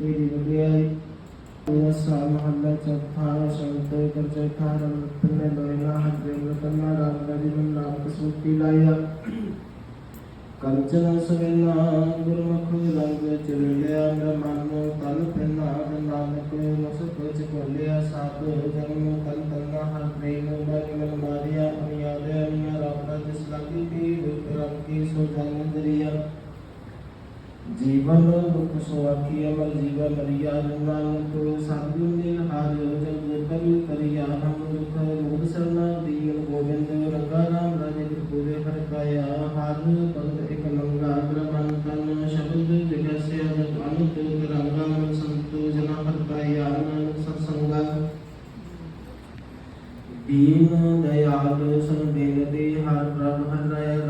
ਤੇਰੀ ਵਡਿਆਈ ਅਸਾ ਮਹੱਲਾ ਚੌਥਾ ਸ਼ਬਦ ਕਰ ਚੌਥਾ ਰਮਤ ਨੇ ਲੋਇਨਾ ਹਜੇ ਰਤਨਾ ਰਾਮ ਦਾ ਜੀਵਨ ਨਾਮ ਕਸੂਤੀ ਲਾਇਆ ਕੰਚਨ ਸਵੇਨਾ ਗੁਰਮੁਖ ਰੰਗ ਚਲਿਆ ਮੇਰਾ ਮਨ ਤਨ ਪੈਨਾ ਨਾਨਕ ਮਸ ਕੁਚ ਕੋਲਿਆ ਸਾਧ ਜਨਮ ਤਨ ਤਨਾ ਹਰ ਪ੍ਰੇਮ ਮਨ ਮਨ ਮਾਰਿਆ ਅਨਿਆਦ ਅਨਿਆ ਰਾਮ ਦਾ ਜਿਸ ਲਾਗੀ ਕੀ ਰੂਪ ਰੰਗ ਕੀ ਸੋ ਜਨ ਦਰਿਆ ਜੀਵਨ ਦੁਖ ਸੁਆਖੀ ਅਮਰ ਜੀਵ ਮਰਿਆ ਨਾਨਕ ਸਤਿਗੁਰ ਨੇ ਹਾਰਿਓ ਜਗ ਕਰੀ ਕਰਿਆ ਹਮ ਦੁਖ ਮੋਹ ਸਰਨਾ ਦੀਨ ਗੋਬਿੰਦ ਰੰਗਾ ਰਾਮ ਰਾਜੇ ਪੂਰੇ ਹਰ ਕਾਇਆ ਹਰ ਭਗਤ ਇਕ ਲੰਗਾ ਬ੍ਰਹਮਨ ਤਨ ਸ਼ਬਦ ਵਿਗਸਿਆ ਜਗ ਅਨੰਤ ਰੰਗਾ ਮਨ ਸੰਤੋ ਜਨਾ ਹਰ ਕਾਇਆ ਨਾਨਕ ਸਤਸੰਗਾ। ਦੀਨ ਦਇਆਲ ਸਨ ਬੇਨਤੀ ਹਰ ਪ੍ਰਭ ਹਰ ਰਾਇਆ ਰਾਮ ਰਾਜੇ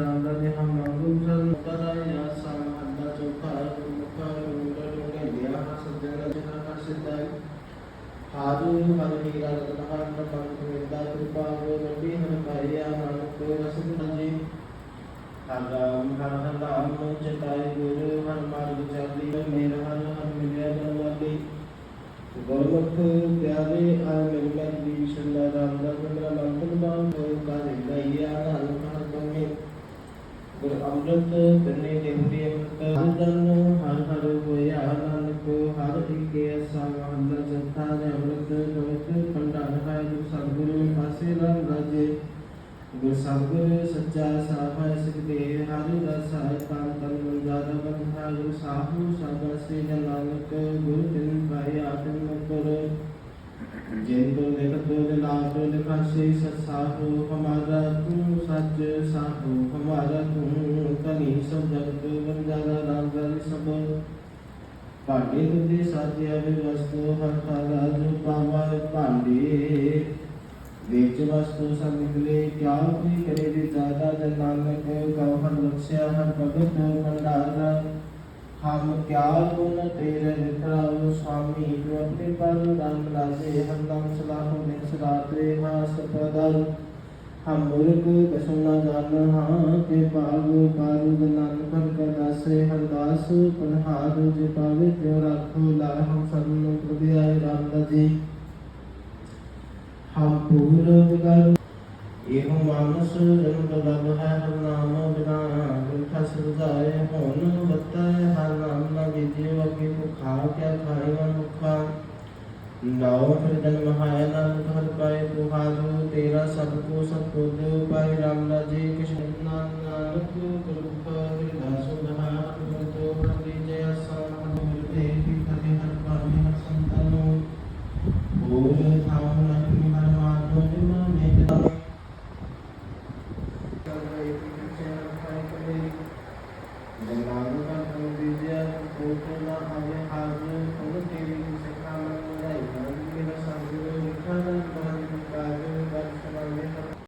ਗੁਰਮੁਖ ਪਿਆਰੇ ਆ ਮਿਲਮੈ ਦੀ ਸ਼ਰਨਾ ਰਾਮ ਦਾ ਮੇਰਾ ਮੰਤਨ ਬਾਣ ਹੋ ਕਾਰੇ ਲਈਆ ਨਾਨਕ ਹਰ ਕੰਗੇ ਗੁਰ ਅੰਮ੍ਰਿਤ ਕਰਨੇ ਦੇਵਰੀ ਅੰਮ੍ਰਿਤ, ਹਰ ਜਨ, ਹਰ ਗੁਰ ਸਤਿਗੁਰ ਸੱਚਾ ਸਾਫਾ ਸਿਕਦੇ ਹਰਿ ਰਸ ਹੈ ਤਨ ਤਨ ਮਨ ਜਾਦਾ ਬੰਧਾ ਗੁਰ ਸਾਹੂ ਸਦਾ ਸੇ ਜਨ ਨਾਨਕ ਗੁਰ ਤਿਨ ਪਾਏ ਆਤਮ ਕਰ ਜਿਨ ਕੋ ਦੇਖ ਤੋ ਲਾਭ ਲਿਖਾਸੇ ਸਸਾਹੂ ਹਮਾਰਾ ਤੂੰ ਸੱਚ ਸਾਹੂ, ਹਮਾਰਾ ਤੂੰ ਕਨੀ ਸਭ ਜਗਤ ਵੰਜਾਰਾ ਰਾਮ ਗਲ ਸਭ। ਭਾਂਡੇ ਤੁਦੇ ਸਾਜਿਆ ਵੇ ਵਸਤੂ ਹਰ ਖਾਲਾ ਜੋ ਪਾਵਾ, ਭਾਂਡੇ ਵਿੱਚ ਵਸਤੂ ਸਭ ਨਿਕਲੇ ਕਿਆ ਕੋਈ ਕਰੇ ਦੇ ਜਾਦਾ ਜਨ ਨਾਨਕ? ਕਉ ਹਰ ਬਖਸ਼ਿਆ ਹਰ ਭਗਤ ਭੰਡਾਰ? ਹਮ ਕਿਆ ਗੁਣ ਤੇਰੇ ਨਿਤਰਾਉ ਸੁਆਮੀ ਜੋ ਆਪਣੇ ਪਰ ਨਾਮ ਲਾਜੇ ਹਰ ਨਾਮ ਸਲਾਹੋ ਦਿਨ ਸਰਾਤੇ ਮਾ ਸਪਦਲ ਹਮ ਮੁਰਗ ਕਸੁਨਾ ਜਾਨ ਹਾਂ ਤੇ ਪਾਗੋ ਪਾਰੂ ਨਾਨਕ ਹਰ ਕਾ ਦਾਸੇ, ਹਰ ਦਾਸ ਪਨਹਾਰ ਜੇ ਪਾਵੇ ਤਿਉ ਰੱਖੋ ਲਾ ਹਮ ਸਭ ਨੂੰ ਪ੍ਰਭਿਆਏ ਰਾਮ ਦਾ ਜੀ। ਹਮ ਪੂਰਵ ਕਰ ਇਹੋ ਮਾਨਸ ਜਨਮ ਲਭ ਹੈ ਨਾਮ ਬਿਨਾ ਗੁਰਥਾ ਸੁਝਾਏ ਹੋਣ ਬਤੈ, ਹਰ ਨਾਮ ਨਾ ਵਿਦਿਓ ਅਗੇ ਮੁਖਾ ਕਿਆ ਖਾਏ ਮਨ ਮੁਖਾ ਨਾਉ ਫਿਰ ਜਨਮ ਹੈ ਨਾ ਘਰ ਪਾਏ ਪੁਹਾਰੂ। ਤੇਰਾ ਸਭ ਕੋ ਸਭ ਕੋ ਦੇਉ ਪਾਏ ਰਾਮ ਨਾ ਜੀ। ਕ੍ਰਿਸ਼ਨ ਨਾਨਕ ਗੁਰੂ ਪਾਰੇ ਦਾਸੋ ਨਾ ਗੁਰੂ ਕੰਦੀ ਜੈ ਸਾਨ ਗੁਰੂ ਦੇ ਪਿਤਾ ਦੇ ਹਰ ਪਾਵੇ ਹਰ ਸੰਤਾਨੋ ਬੋਲੇ ਥਾਉ ਨਾ